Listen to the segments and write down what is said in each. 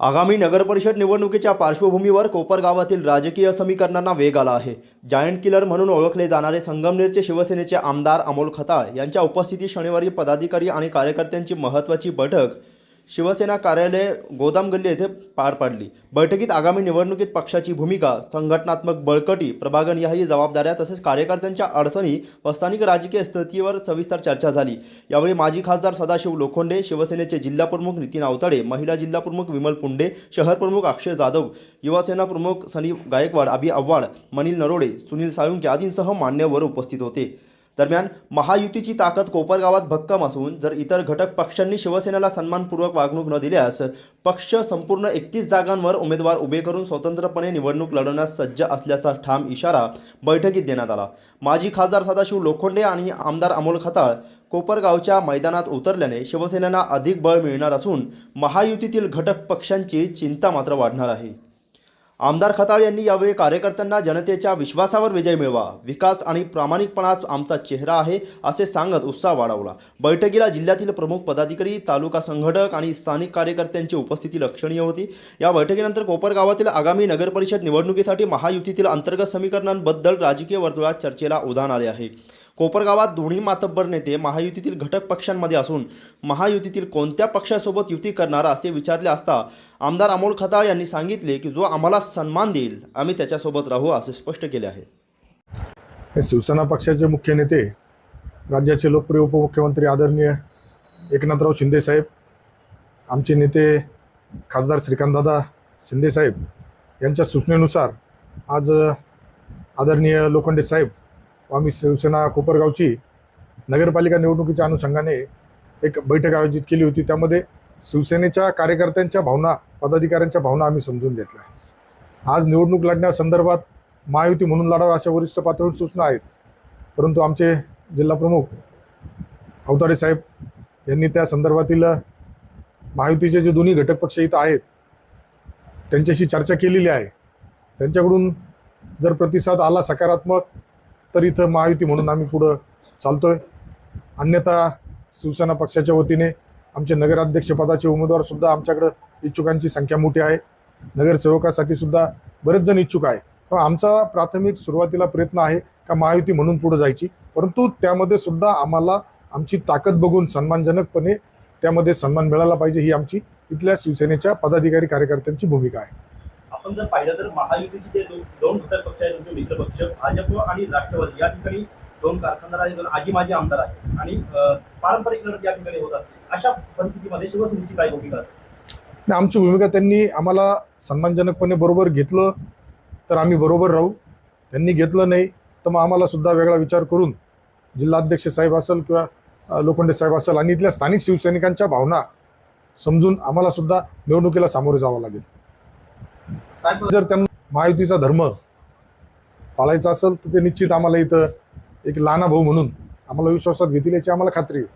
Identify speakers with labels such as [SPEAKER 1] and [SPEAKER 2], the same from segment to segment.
[SPEAKER 1] आगामी नगरपरिषद निवडणुकीच्या पार्श्वभूमीवर कोपर गावातील राजकीय समीकरणांना वेग आला आहे. जायंट किलर म्हणून ओळखले जाणारे संगमनेरचे शिवसेनेचे आमदार अमोल खताळ यांच्या उपस्थितीत शनिवारी पदाधिकारी आणि कार्यकर्त्यांची महत्त्वाची बैठक शिवसेना कार्यालय गोदाम गल्ली येथे पार पाडली. बैठकीत आगामी निवडणुकीत पक्षाची भूमिका संघटनात्मक बळकटी प्रभागनिहाय जबाबदाऱ्या तसेच कार्यकर्त्यांच्या अडचणी व स्थानिक राजकीय स्थितीवर सविस्तर चर्चा झाली. यावेळी माजी खासदार सदाशिव लोखंडे शिवसेनेचे जिल्हाप्रमुख नितीन आवताडे महिला जिल्हाप्रमुख विमल पुंडे शहर प्रमुख अक्षय जाधव युवासेना प्रमुख सनी गायकवाड अभि आव्हाड मनील नरोडे सुनील साळुंके आदींसह मान्यवर उपस्थित होते. दरम्यान महायुतीची ताकद कोपरगावात भक्कम असून जर इतर घटक पक्षांनी शिवसेनेला सन्मानपूर्वक वागणूक न दिल्यास पक्ष संपूर्ण एकतीस जागांवर उमेदवार उभे करून स्वतंत्रपणे निवडणूक लढवण्यास सज्ज असल्याचा ठाम इशारा बैठकीत देण्यात आला. माजी खासदार सदाशिव लोखंडे आणि आमदार अमोल खताळ कोपरगावच्या मैदानात उतरल्याने शिवसेनेला अधिक बळ मिळणार असून महायुतीतील घटक पक्षांची चिंता मात्र वाढणार आहे. आमदार खताळ यांनी यावेळी कार्यकर्त्यांना जनतेच्या विश्वासावर विजय मिळवा. विकास आणि प्रामाणिकपणाच आमचा चेहरा आहे असे सांगत उत्साह वाढवला. बैठकीला जिल्ह्यातील प्रमुख पदाधिकारी तालुका संघटक आणि स्थानिक कार्यकर्त्यांची उपस्थिती लक्षणीय होती. या बैठकीनंतर कोपरगावातील आगामी नगरपरिषद निवडणुकीसाठी महायुतीतील अंतर्गत समीकरणांबद्दल राजकीय वर्तुळात चर्चेला उधाण आले आहे. कोपरगावात दोन्ही मातब्बर नेते महायुतीतील घटक पक्षांमध्ये असून महायुतीतील कोणत्या पक्षासोबत युती करणार असे विचारले असता आमदार अमोल खताळ यांनी सांगितले की जो आम्हाला सन्मान देईल आम्ही त्याच्यासोबत राहू असे स्पष्ट केले आहे.
[SPEAKER 2] हे शिवसेना पक्षाचे मुख्य नेते राज्याचे लोकप्रिय उपमुख्यमंत्री आदरणीय एकनाथराव शिंदेसाहेब आमचे नेते खासदार श्रीकांतदादा शिंदेसाहेब यांच्या सूचनेनुसार आज आदरणीय लोखंडे साहेब व आम्ही शिवसेना कोपरगावची नगरपालिका निवडणुकीच्या अनुषंगाने एक बैठक आयोजित केली होती. त्यामध्ये शिवसेनेच्या कार्यकर्त्यांच्या भावना पदाधिकाऱ्यांच्या भावना आम्ही समजून घेतल्या. आज निवडणूक लढण्यासंदर्भात महायुती म्हणून लढावं अशा वरिष्ठ पातळीवर सूचना आहेत. परंतु आमचे जिल्हाप्रमुख अवतारे साहेब यांनी त्या संदर्भातील महायुतीचे जे दोन्ही घटक पक्ष इथं आहेत त्यांच्याशी चर्चा केलेली आहे. त्यांच्याकडून जर प्रतिसाद आला सकारात्मक तर इथं महायुती म्हणून आम्ही पुढं चालतोय. अन्यथा शिवसेना पक्षाच्या वतीने आमचे नगराध्यक्षपदाचे उमेदवारसुद्धा आमच्याकडं इच्छुकांची संख्या मोठी आहे. नगरसेवकासाठी सुद्धा बरेच जण इच्छुक आहे. तर आमचा प्राथमिक सुरुवातीला प्रयत्न आहे का महायुती म्हणून पुढे जायची. परंतु त्यामध्ये सुद्धा आम्हाला आमची ताकद बघून सन्मानजनकपणे त्यामध्ये सन्मान मिळाला पाहिजे ही आमची इथल्या शिवसेनेच्या पदाधिकारी कार्यकर्त्यांची भूमिका आहे.
[SPEAKER 3] आपण जर पाहिलं तर महायुतीचे जे दोन घटक पक्ष आहेत तुमचे मित्र पक्ष भाजप आणि राष्ट्रवादी या ठिकाणी दोन कारखानदार आहेत दोन आजी माजी आमदार आहेत. आणि पारंपरिक लढत या ठिकाणी होत असते. अशा परिस्थितीमध्ये शिवसेनेची काय भूमिका
[SPEAKER 2] असते आमची भूमिका त्यांनी आम्हाला सन्मानजनकपणे बरोबर घेतलं तर आम्ही बरोबर राहू. त्यांनी घेतलं नाही तर मग आम्हाला सुद्धा वेगळा विचार करून जिल्हाध्यक्ष साहेब असेल किंवा लोखंडे साहेब असेल आणि इथल्या स्थानिक शिवसैनिकांच्या भावना समजून आम्हाला सुद्धा निवडणुकीला सामोरे जावं लागेल. जर त्यांना महायुतीचा धर्म पाळायचा असेल तर ते निश्चित आम्हाला इथं एक लहाना भाऊ म्हणून आम्हाला विश्वासात घेतील याची आम्हाला खात्री आहे.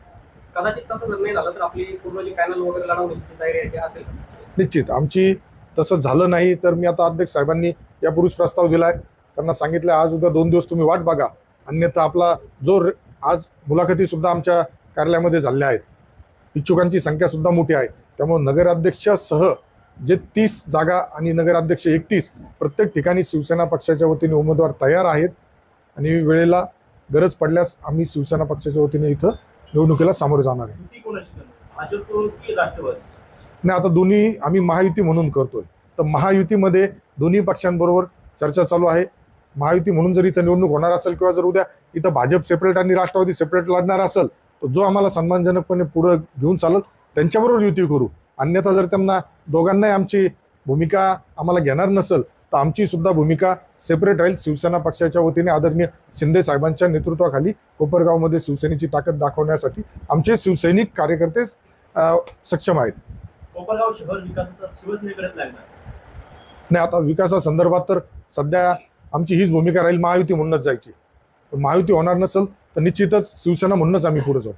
[SPEAKER 3] कदाचित तसं जर नाही झालं तर आपली पूर्ण जे पॅनल वगैरे लढवण्याची तयारी आहे ते असेल. का?
[SPEAKER 2] निश्चित. आमची तसं झालं नाही तर मी आता अध्यक्ष साहेबांनी यापूर्वीच प्रस्ताव दिला आहे त्यांना सांगितलं आज उद्या दोन दिवस तुम्ही वाट बघा. अन्यथा आपला जो रे- आज मुलाखतीसुद्धा आमच्या कार्यालयामध्ये झाल्या आहेत. इच्छुकांची संख्यासुद्धा मोठी आहे. त्यामुळे नगराध्यक्षासह जे तीस जागा आणि नगराध्यक्ष एकतीस प्रत्येक ठिकाणी शिवसेना पक्षाच्या वतीने उमेदवार तयार आहेत. आणि वेळेला गरज पडल्यास आम्ही शिवसेना पक्षाच्या वतीने इथं निवडणुकीला सामोरे जाणार आहे. नाही आता दोन्ही आम्ही महायुती म्हणून करतोय. तर महायुतीमध्ये दोन्ही पक्षांबरोबर चर्चा चालू आहे. महायुती म्हणून जर इथं निवडणूक होणार असेल किंवा जर उद्या इथं भाजप सेपरेट आणि राष्ट्रवादी सेपरेट लढणार असेल तर जो आम्हाला सन्मानजनकपणे पुढं घेऊन चालत त्यांच्याबरोबर युती करू. अन्यथा जर त्यांना दोघांनाही आमची भूमिका आम्हाला घेणार नसेल तर आमची सुद्धा भूमिका सेपरेट राहील. शिवसेना पक्षाच्या वतीने आदरणीय शिंदे साहेबांच्या नेतृत्वाखाली कोपरगावमध्ये शिवसेनेची ताकद दाखवण्यासाठी आमचे शिवसैनिक कार्यकर्ते सक्षम आहेत.
[SPEAKER 3] कोपरगाव शहर
[SPEAKER 2] नाही आता विकासासंदर्भात तर सध्या आमची हीच भूमिका राहील महायुती म्हणूनच जायची. पण महायुती होणार नसेल तर निश्चितच शिवसेना म्हणूनच आम्ही पुढे जाऊ.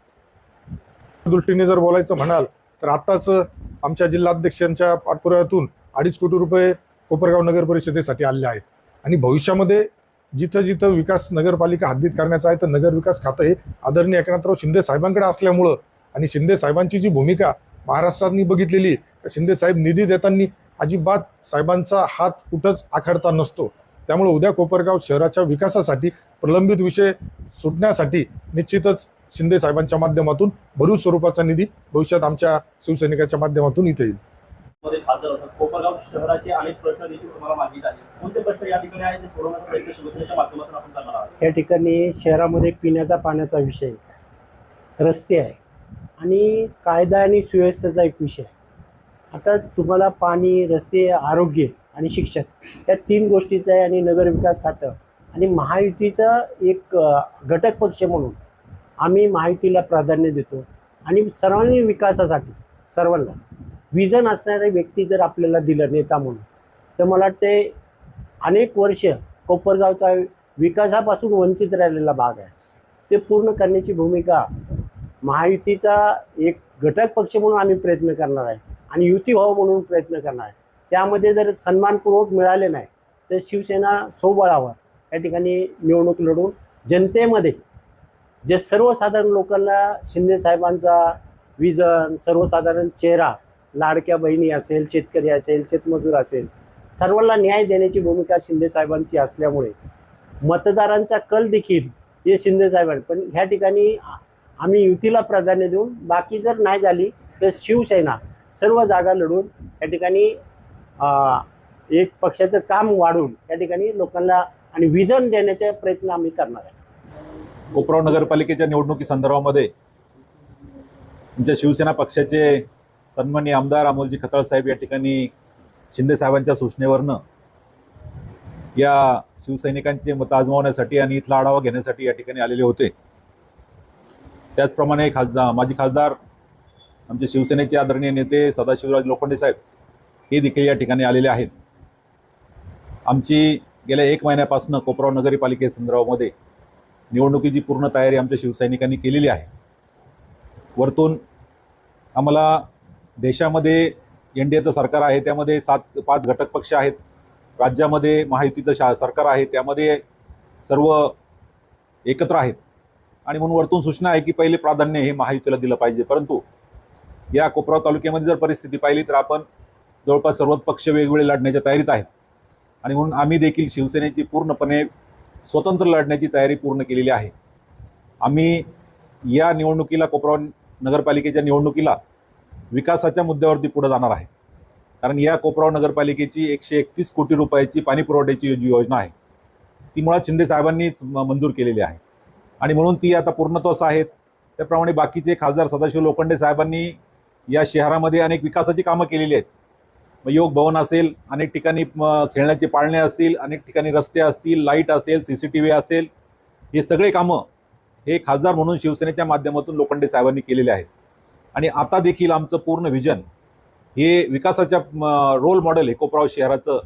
[SPEAKER 2] दृष्टीने जर बोलायचं म्हणाल तर आत्ताच आमच्या जिल्हाध्यक्षांच्या पाठपुराव्यातून अडीच कोटी रुपये कोपरगाव नगर परिषदेसाठी आले आहेत. आणि भविष्यामध्ये जिथं जिथं विकास नगरपालिका हद्दीत करण्याचा आहे तर नगर विकास खातं हे आदरणीय एकनाथराव शिंदे साहेबांकडे असल्यामुळं आणि शिंदे साहेबांची जी भूमिका महाराष्ट्रांनी बघितलेली शिंदे साहेब निधी देताना अजिबात साहेबांचा हात कुठंच आखडता नसतो. त्यामुळे उद्या कोपरगाव शहराच्या विकासासाठी प्रलंबित विषय सुटण्यासाठी निश्चितच शिंदे साहेबांच्या माध्यमातून भरूच स्वरूपाचा निधी भविष्यात आमच्या शिवसैनिकाच्या माध्यमातून इथे येईल.
[SPEAKER 3] मध्ये खासदार होतात. कोपरगाव शहराचे अनेक प्रश्न देखील तुम्हाला माहीत आहे कोणते प्रश्न या ठिकाणी आहेत जे सोडवण्याचा प्रयत्न शिवसेनेच्या माध्यमातून आपण करणार आहोत?
[SPEAKER 4] या ठिकाणी शहरामध्ये पिण्याचा पाण्याचा विषय आहे. रस्ते आहे. आणि कायदा आणि सुव्यवस्थेचा एक विषय आहे. आता तुम्हाला पाणी रस्ते आरोग्य आणि शिक्षण या तीन गोष्टीचं आहे आणि नगरविकास खातं आणि महायुतीचा एक घटक पक्ष म्हणून आम्ही माहितीला प्राधान्य देतो. आणि सर्वांनी विकासासाठी सर्वांना विजन असणारे व्यक्ती जर आपल्याला दिलं नेता म्हणून तर मला वाटते अनेक वर्ष कोपरगावचा विकासापासून वंचित राहिलेला भाग आहे. ते पूर्ण करण्याची भूमिका महायुतीचा एक घटक पक्ष म्हणून आम्ही प्रयत्न करणार आहे आणि युती व्हावं म्हणून प्रयत्न करणार आहे. त्यामध्ये जर सन्मानपूर्वक मिळाले नाही तर शिवसेना सोबळावर या ठिकाणी निवडणूक लढून जनतेमध्ये जे सर्वसाधारण लोकांना शिंदे साहेबांचा विजन सर्वसाधारण चेहरा लाडक्या बहिणी असेल शेतकरी असेल शेतमजूर असेल सर्वांना न्याय देण्याची भूमिका शिंदे साहेबांची असल्यामुळे मतदारांचा कल देखील हे शिंदे साहेबांनी पण ह्या ठिकाणी आम्ही युतीला प्राधान्य देऊन बाकी जर नाही झाली तर शिवसेना सर्व जागा लढून या ठिकाणी एक पक्षाचं काम वाढून या ठिकाणी लोकांना आणि विजन देण्याचा प्रयत्न आम्ही करणार आहे.
[SPEAKER 5] कोपराव नगरपालिकेच्या निवडणुकी संदर्भामध्ये आमच्या शिवसेना पक्षाचे सन्माननीय आमदार अमोलजी खताळ साहेब या ठिकाणी शिंदे साहेबांच्या सूचनेवरनं या शिवसैनिकांचे मत आजमावण्यासाठी आणि इथला आढावा घेण्यासाठी या ठिकाणी आलेले होते. त्याचप्रमाणे खासदार माजी खासदार आमचे शिवसेनेचे आदरणीय नेते सदाशिवराज लोखंडे साहेब हे देखील या ठिकाणी आलेले आहेत. आमची गेल्या एक महिन्यापासून कोपराव नगरपालिकेसंदर्भामध्ये निवडणुकीची पूर्ण तयारी आमच्या शिवसैनिकांनी केलेली आहे. वरतून आम्हाला देशामध्ये एन डी एचं सरकार आहे त्यामध्ये सात पाच घटक पक्ष आहेत. राज्यामध्ये महायुतीचं शा सरकार आहे त्यामध्ये सर्व एकत्र आहेत. आणि म्हणून वरतून सूचना आहे की पहिले प्राधान्य हे महायुतीला दिलं पाहिजे. परंतु या कोपराव तालुक्यामध्ये जर परिस्थिती पाहिली तर आपण जवळपास सर्वच पक्ष वेगवेगळे लढण्याच्या तयारीत आहेत. आणि म्हणून आम्ही देखील शिवसेनेची पूर्णपणे स्वतंत्र लढण्याची तयारी पूर्ण केलेली आहे. आम्ही या निवडणुकीला कोपराव नगरपालिकेच्या निवडणुकीला विकासाच्या मुद्द्यावरती पुढे जाणार आहे. कारण या कोपराव नगरपालिकेची एकशे एकतीस कोटी रुपयाची पाणी पुरवठ्याची जी योजना आहे ती मुळात शिंदे साहेबांनीच म- मंजूर केलेली आहे. आणि म्हणून ती आता पूर्णत्वास आहेत. त्याप्रमाणे बाकीचे खासदार सदाशिव लोखंडे साहेबांनी या शहरामध्ये अनेक विकासाची कामं केलेली आहेत. योग भवन असेल अनेक ठिकाणी खेळण्याचे पाळणे असतील अनेक ठिकाणी रस्ते असतील लाइट असेल सी सी टी व्ही असेल हे सगळे कामं हे खासदार म्हणून शिवसेनेच्या माध्यमातून लोखंडे साहेबांनी केलेले आहेत. आणि आता देखील आमचं पूर्ण व्हिजन हे विकासाच्या रोल मॉडेल हे कोपराव शहराचं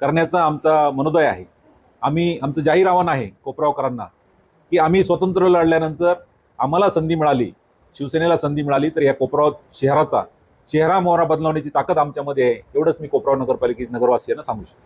[SPEAKER 5] करण्याचा आमचा मनोदय आहे. आम्ही आमचं जाहीर आव्हान आहे कोपरावकरांना की आम्ही स्वतंत्र लढल्यानंतर आम्हाला संधी मिळाली शिवसेनेला संधी मिळाली तर या कोपराव शहराचा चेहरा मोहरा बदलवण्याची ताकद आमच्यामध्ये आहे. एवढंच मी कोपराव नगरपालिके नगरवासियांना सांगू शकतो.